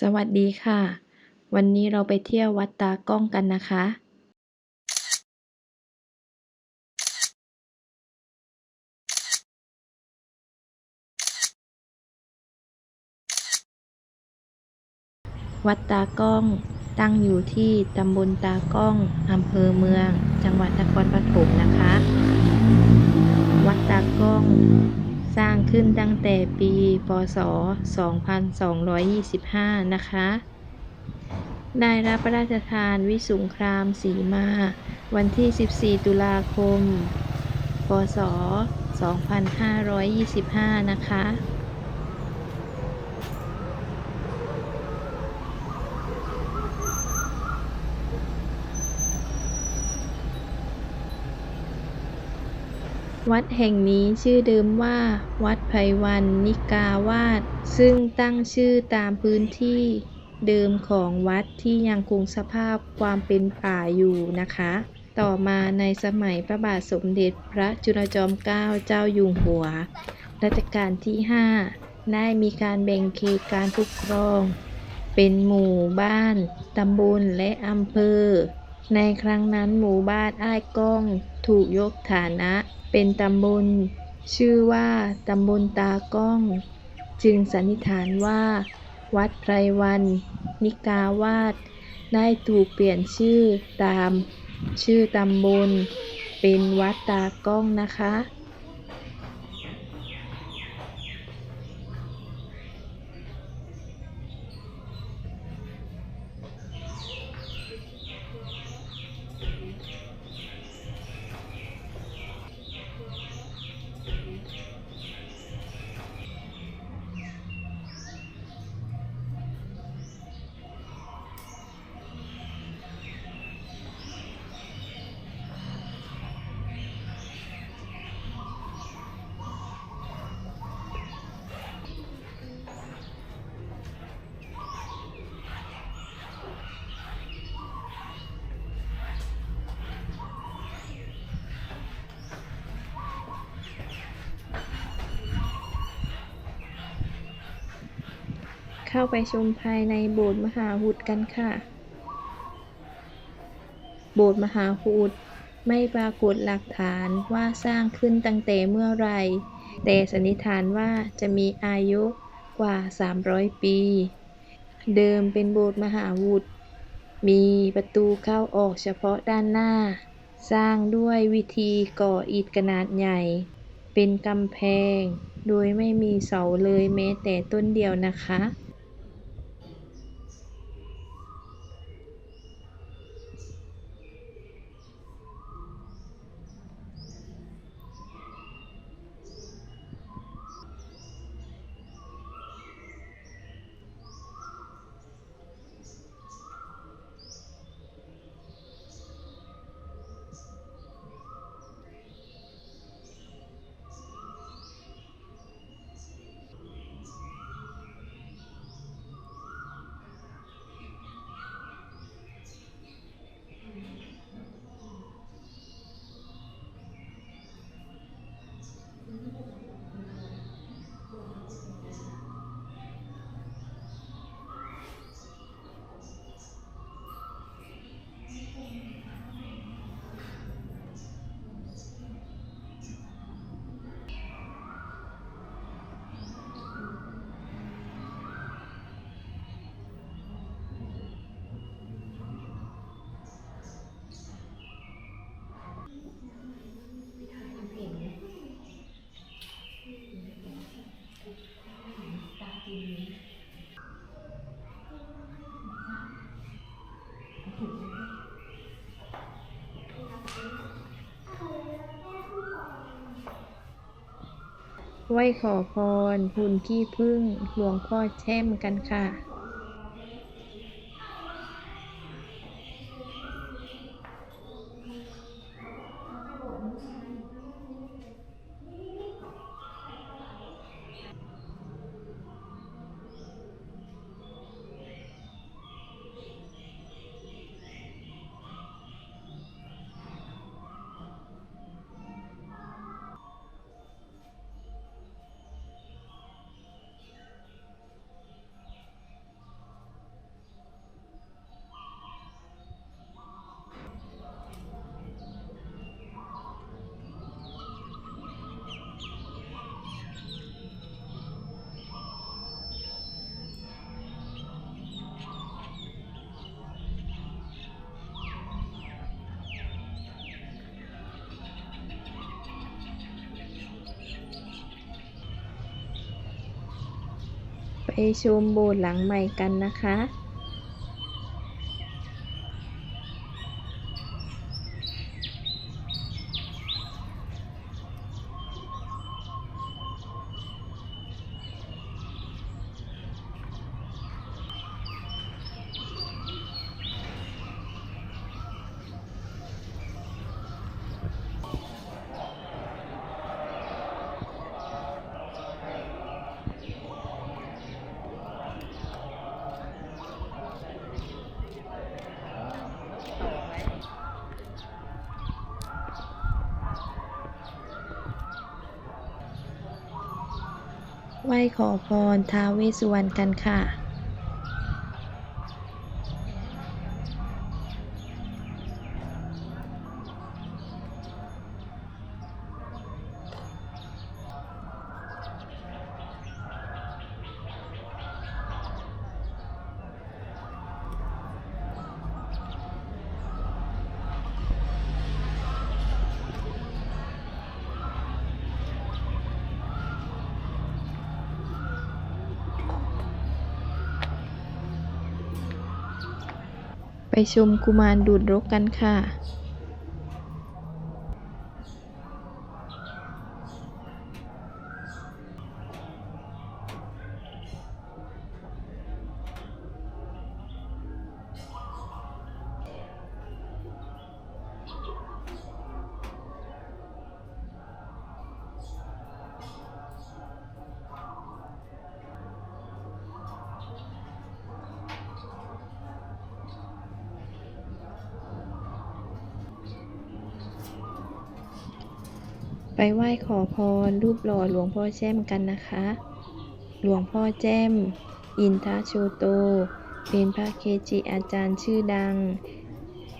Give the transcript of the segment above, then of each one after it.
สวัสดีค่ะ วันนี้เราไปเที่ยววัดตากล้องกันนะคะ วัดตากล้องตั้งอยู่ที่ตำบลตากล้องอำเภอเมือง จังหวัดนครปฐมนะคะ วัดตากล้อง สร้างขึ้นตั้งแต่ปี พศ 2225 นะคะ ได้รับพระราชทานวิสุงครามสีมา วันที่ 14 ตุลาคม พศ 2525 นะคะ วัดแห่งนี้ชื่อเดิมว่า วัดไพวันนิกาวาสซึ่งตั้งชื่อตามพื้นที่เดิมของวัดที่ยังคงสภาพความเป็นป่าอยู่นะคะ ต่อมาในสมัยพระบาทสมเด็จพระจุลจอมเกล้าเจ้าอยู่หัว รัชกาลที่ 5 ได้มีการแบ่งเขตการปกครอง เป็นหมู่บ้าน ตำบลและอำเภอ ในครั้งนั้นหมู่บ้านอ้ายก้องถูกยกฐานะเป็นตำบล ชื่อว่าตำบลตากล้อง จึงสันนิษฐานว่า วัดไพรวัน นิกาวาสได้ถูกเปลี่ยนชื่อตาม ชื่อตำบล เป็นวัดตากล้องนะคะ เข้าไปชมภายในโบสถ์มหาหุดกันค่ะ โบสถ์มหาหุดไม่ปรากฏหลักฐานว่าสร้างขึ้นตั้งแต่เมื่อไร แต่สันนิษฐานว่าจะมีอายุกว่า 300 ปี เดิมเป็นโบสถ์มหาวุธมีประตูเข้าออกเฉพาะด้านหน้า สร้างด้วยวิธีก่ออิฐขนาดใหญ่ เป็นกำแพง โดยไม่มีเสาเลยแม้แต่ต้นเดียวนะคะ ไหว้ขอพรหุ่นขี้พึ่ง หลวงพ่อแช่มกันค่ะ ไปชมโบสถ์หลังใหม่กันนะคะ ไหว้ขอพรท้าวเวสสุวรรณกันค่ะ ชมกุมารดูดรกกันค่ะ ไปไหว้ขอพรรูปหล่อหลวงพ่อแจ้มกันนะคะ หลวงพ่อแจ้ม อินทโชโต เป็นพระเกจิอาจารย์ชื่อดัง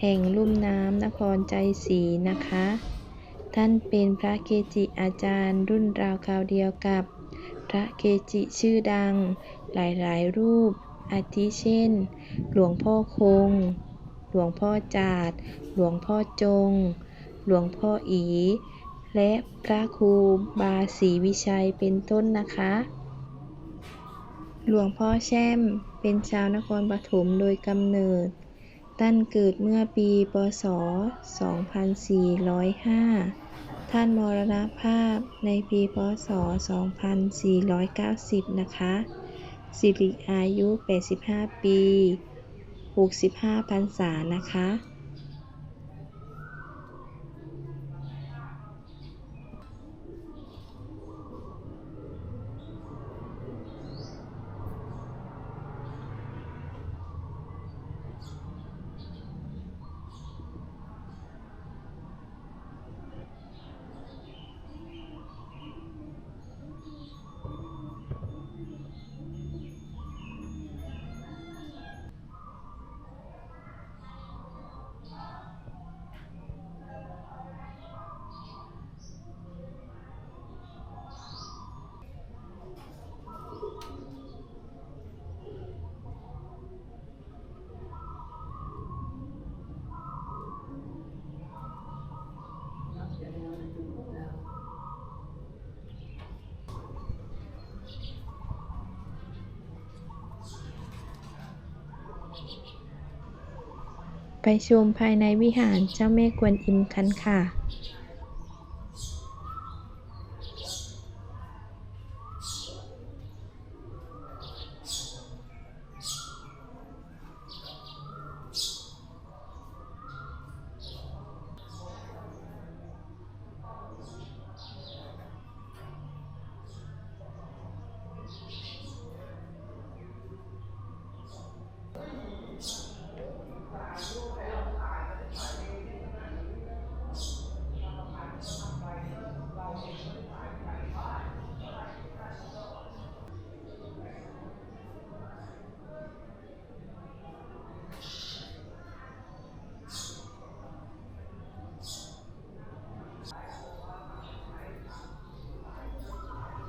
แห่งลุ่มน้ำนครใจศรีนะคะ ท่านเป็นพระเกจิอาจารย์รุ่นราวคราวเดียวกับ พระเกจิชื่อดัง หลายๆ รูป อาทิเช่น หลวงพ่อคง หลวงพ่อจาด หลวงพ่อจง หลวงพ่ออี และพระครูบาศรีวิชัยเป็นต้นนะคะ หลวงพ่อแช่มเป็นชาวนครปฐมโดยกำเนิด ท่านเกิดเมื่อปี พศ 2405 ท่านมรณภาพในปี พศ 2490 นะคะ สิริอายุ 85 ปี 65พรรษานะคะ ไปชมภายในวิหารเจ้าแม่กวนอิมกันค่ะ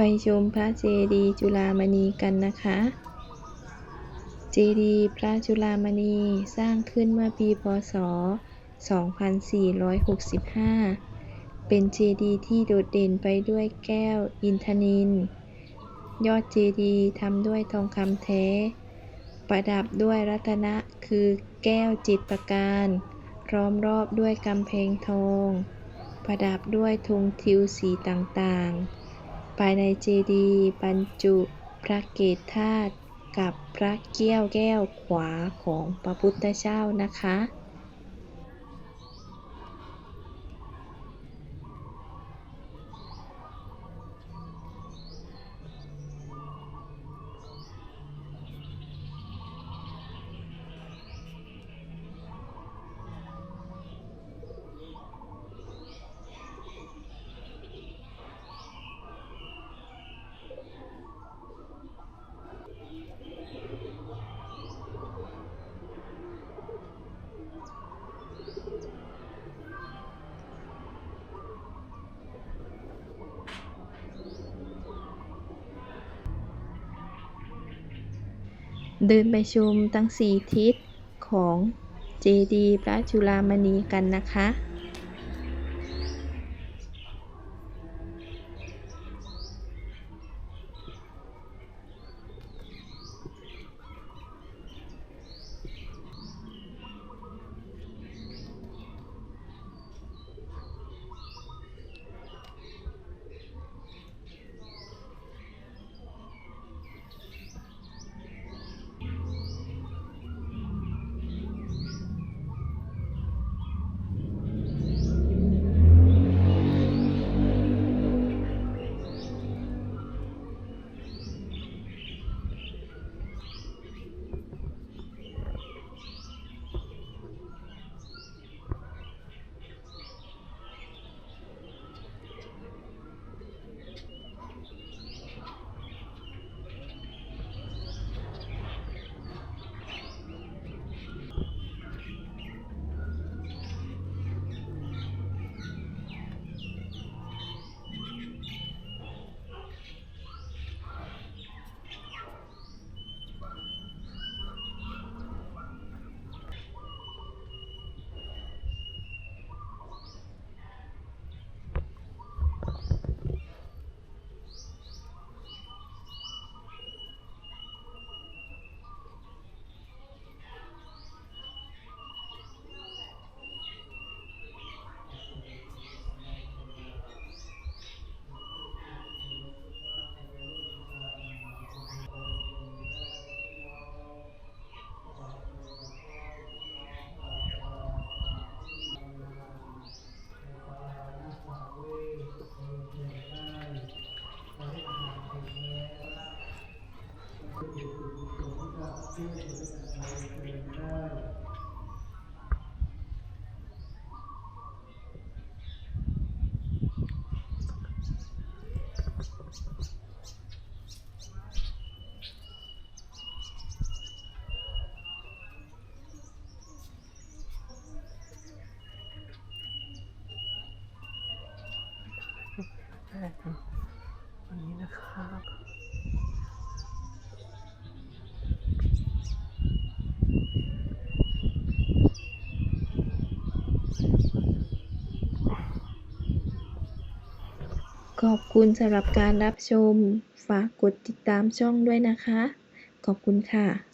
ไปชมพระเจดีย์จุฬามณีกันนะคะ เจดีย์พระจุฬามณีสร้างขึ้นเมื่อปีพศ 2465 เป็นเจดีย์ที่โดดเด่นไปด้วยแก้วอินทนิลยอดเจดีย์ทำด้วยทองคำแท้ ประดับด้วยรัตนะคือแก้วจิตประการล้อมรอบด้วยกำแพงทอง ประดับด้วยธงทิวสีต่างๆ ภายในเจดีย์บรรจุพระเกศธาตุกับพระเกี้ยวแก้วขวาของพระพุทธเจ้านะคะ เดินไปชมทั้งสี่ทิศของเจดีย์พระจุลามณีกันนะคะ อันนี้นะครับขอบคุณสำหรับการรับชม ฝากกดติดตามช่องด้วยนะคะ ขอบคุณค่ะ